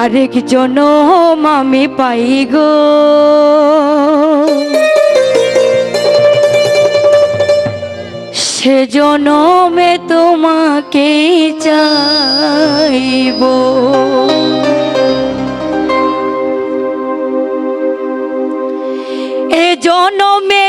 আরেক জন আমি পাই গো। সে জনমে তোমাকে চাইব। এ জনমে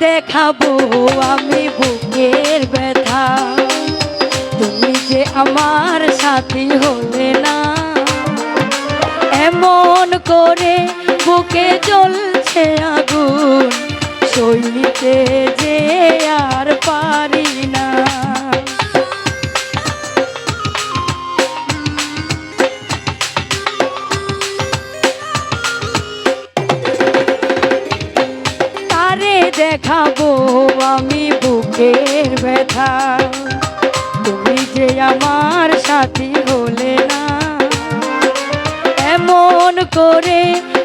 দেখাবো আমি বুকের ব্যথা। তুমি যে আমার সাথী হলে না। এমন করে বুকে জ্বলছে আগুন। শৈলীতে যে আর পারি আমার সাথী হলে না। এমন করে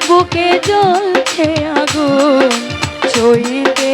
বুকে জ্বলছে আগুন সইতে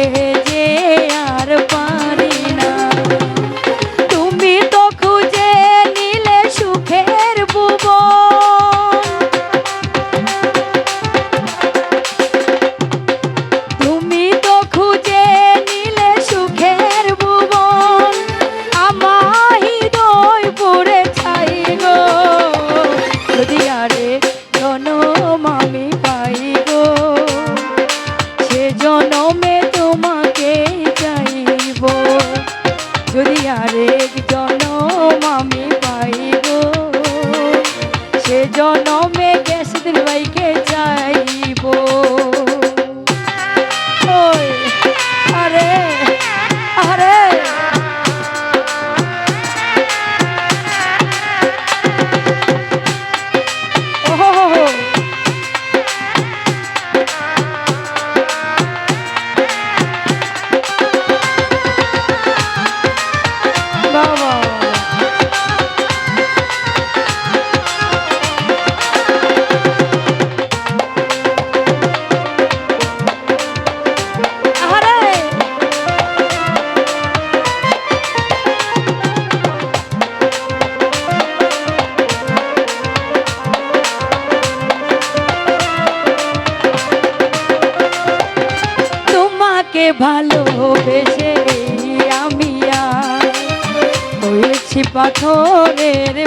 চোখের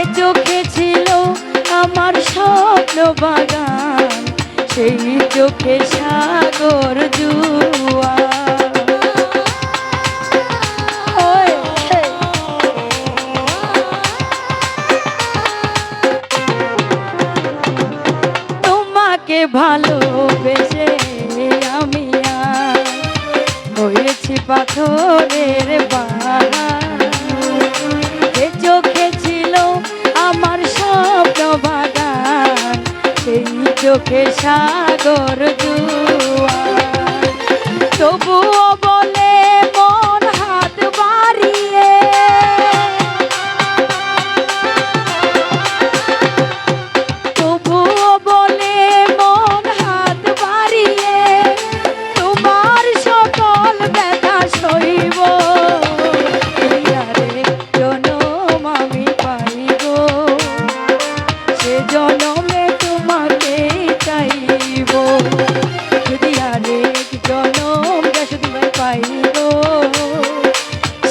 এ চোখে ছিল আমার স্বপ্ন বাগান সেই চোখে সাগর জুয়া।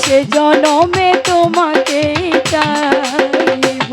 সে জনমে তোমাকে চাইব।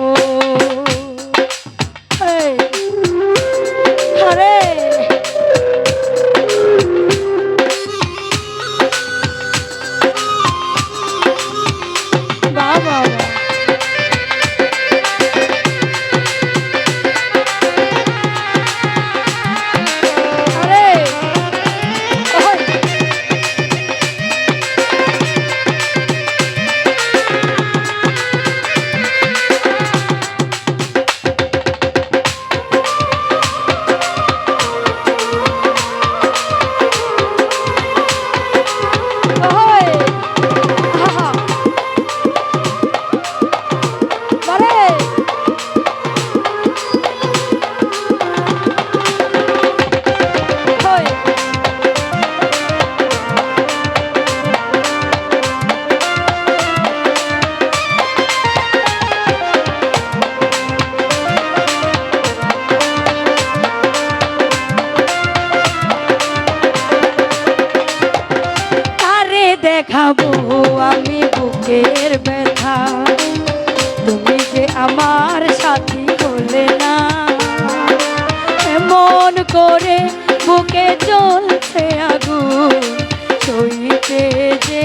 দেখাবো আমি বুকের ব্যথা। তুমি যে আমার সাথী বলে না। এমন করে বুকে চলছে আগুন, সইতে যে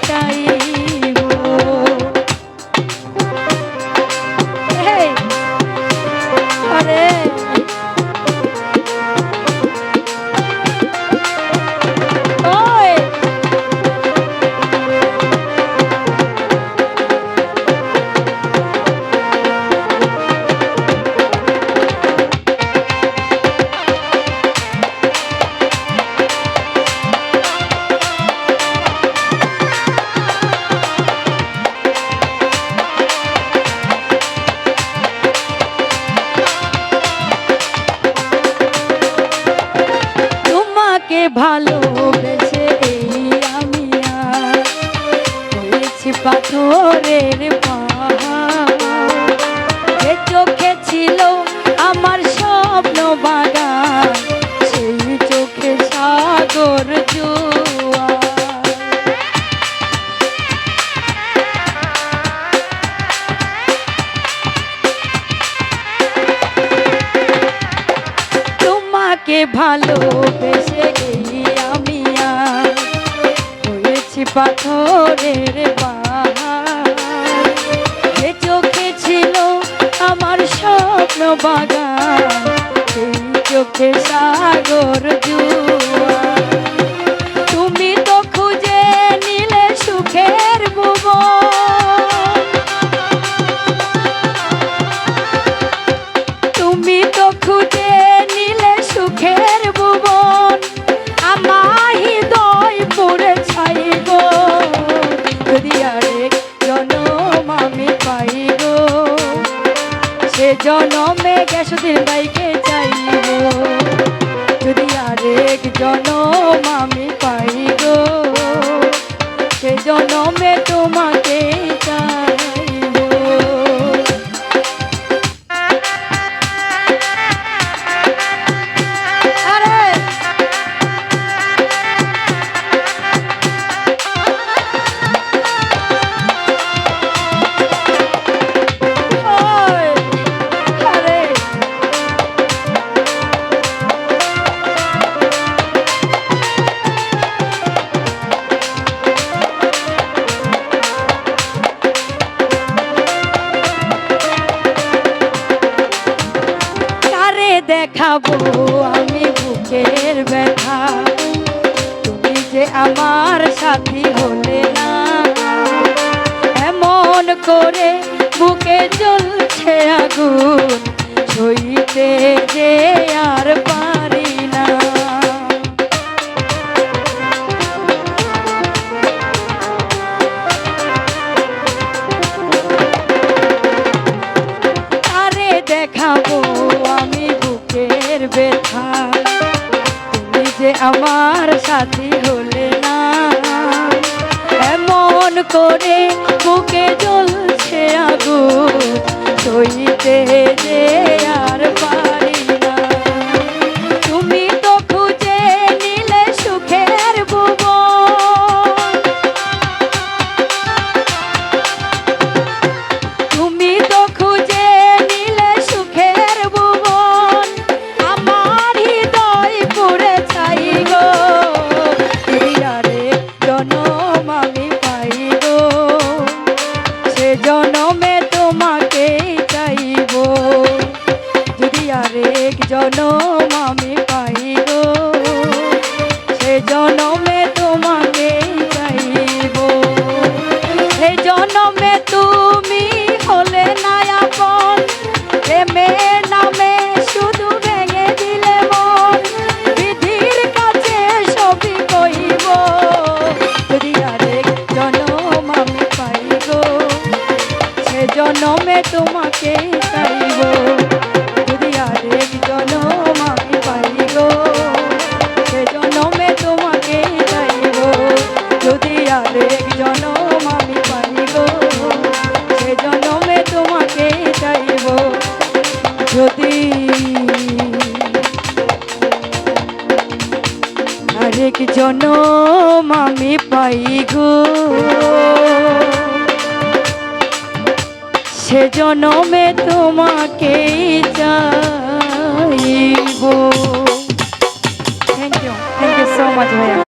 ভালোবেসে আমি আর পাথরের পাহাড়। চোখে ছিল আমার স্বপ্ন বাগান সেই চোখে সাগর স্বপ্ন বাগান চোখে সাগর জুয়ার গ্যাসুদিন বাইকে চাইব। যদি আরেক জনম দেখাবো আমি বুকের ব্যথা। তুমি যে আমার সাথী হলে না, এমন করে বুকে চলছে আগুন, ছইতে যে আর পা আমার সাথী হলে না। এমন করে মুখে জ্বলছে আগু সইতে যে জনম আমি পাইগ গো। সে জনমে তোমাকে চাইব। Thank you thank you so much ভাইয়া।